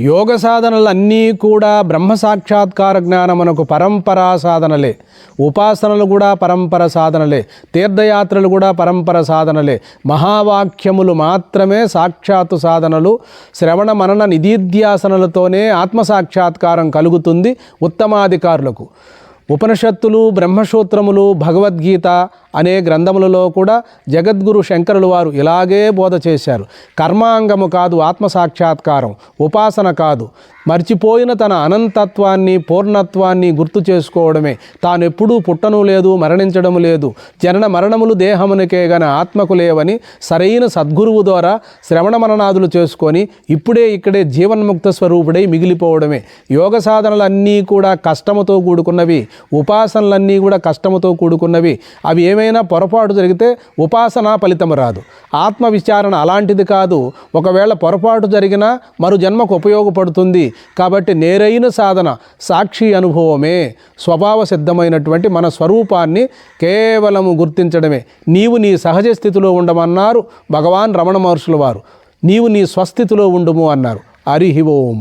యోగ సాధనలన్నీ కూడా బ్రహ్మ సాక్షాత్కార జ్ఞానమునకు పరంపరా సాధనలే. ఉపాసనలు కూడా పరంపర సాధనలే. తీర్థయాత్రలు కూడా పరంపర సాధనలే. మహావాక్యములు మాత్రమే సాక్షాత్తు సాధనలు. శ్రవణ మనన నిధీధ్యాసనలతోనే ఆత్మసాక్షాత్కారం కలుగుతుంది ఉత్తమాధికారులకు. ఉపనిషత్తులు బ్రహ్మసూత్రములు భగవద్గీత అనే గ్రంథములలో కూడా జగద్గురు శంకరులు వారు ఇలాగే బోధ చేశారు. కర్మాంగము కాదు ఆత్మ సాక్షాత్కారం ఉపాసన కాదు. మర్చిపోయిన తన అనంతత్వాన్ని పూర్ణత్వాన్ని గుర్తు చేసుకోవడమే. తాను ఎప్పుడూ పుట్టను లేదు మరణించడం లేదు. జనన మరణములు దేహమునికే గన ఆత్మకు లేవని సరైన సద్గురువు ద్వారా శ్రవణ మరణాదులు చేసుకొని ఇప్పుడే ఇక్కడే జీవన్ముక్త స్వరూపుడై మిగిలిపోవడమే. యోగ సాధనలన్నీ కూడా కష్టముతో కూడుకున్నవి. ఉపాసనలన్నీ కూడా కష్టముతో కూడుకున్నవి. అవి ఏమైనా పొరపాటు జరిగితే ఉపాసన ఫలితము రాదు. ఆత్మ విచారణ అలాంటిది కాదు. ఒకవేళ పొరపాటు జరిగినా మరు జన్మకు ఉపయోగపడుతుంది. కాబట్టి నేరైన సాధన సాక్షి అనుభవమే. స్వభావ సిద్ధమైనటువంటి మన స్వరూపాన్ని కేవలము గుర్తించడమే. నీవు నీ సహజ స్థితిలో ఉండమన్నారు భగవాన్ రమణ మహర్షుల వారు. నీవు నీ స్వస్థితిలో ఉండుము అన్నారు. హరి ఓం.